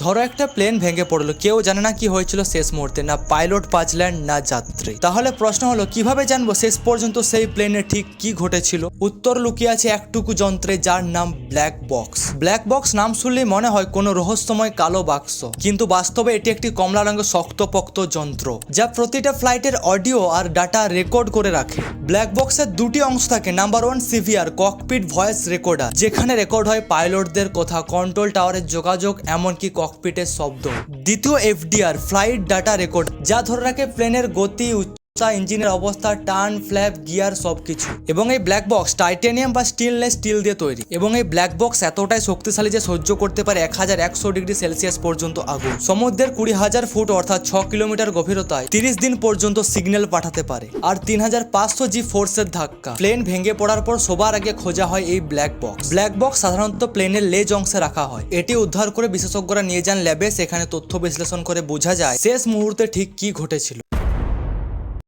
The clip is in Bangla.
ধরো একটা প্লেন ভেঙে পড়ল, কেউ জানে না কি হয়েছিল শেষ মুহূর্তে, না পাইলট বাঁচলেন না যাত্রী। তাহলে প্রশ্ন হলো, কীভাবে জানব শেষ পর্যন্ত সেই প্লেনে ঠিক কি ঘটেছিল? উত্তর লুকিয়ে আছে একটুকু যন্ত্রে যার নাম ব্ল্যাক বক্স ব্ল্যাক বক্স নাম শুনলেই মনে হয় কোনো রহস্যময় কালো বাক্স। কিন্তু বাস্তবে এটি একটি কমলা রঙের শক্তপোক্ত যন্ত্র, যা প্রতিটা ফ্লাইটের অডিও আর ডাটা রেকর্ড করে রাখে। ব্ল্যাক বক্সের দুটি অংশ থাকে number one CVR cockpit voice recorder যেখানে রেকর্ড হয় পাইলটদের কথা কন্ট্রোল টাওয়ারের যোগাযোগ, এমনকি ককপিটের শব্দ। দ্বিতীয় এফডিআর ফ্লাইট ডাটা রেকর্ড যা ধরে রাখে প্লেনের গতি উচ্চতা ইঞ্জিনের অবস্থা, টার্ন, ফ্ল্যাপ, গিয়ার সবকিছু। এবং এই ব্ল্যাক বক্স টাইটেনিয়াম বা স্টিলনেস স্টিল দিয়ে তৈরি। এবং এই ব্ল্যাক বক্স এতটাই শক্তিশালী যে সহ্য করতে পারে এক হাজার একশো ডিগ্রি সেলসিয়াস পর্যন্ত আগুন। সমুদ্রের কুড়ি হাজার ফুট অর্থাৎ ছ কিলোমিটার গভীরতায় তিরিশ দিন পর্যন্ত সিগন্যাল পাঠাতে পারে। আর তিন হাজার পাঁচশো জি ফোর্সের ধাক্কা। প্লেন ভেঙে পড়ার পর সবার আগে খোঁজা হয় এই ব্ল্যাক বক্স ব্ল্যাক বক্স সাধারণত প্লেনের লেজ অংশে রাখা হয়। এটি উদ্ধার করে বিশেষজ্ঞরা নিয়ে যান ল্যাবে। সেখানে তথ্য বিশ্লেষণ করে বোঝা যায় শেষ মুহূর্তে ঠিক কি ঘটেছিল।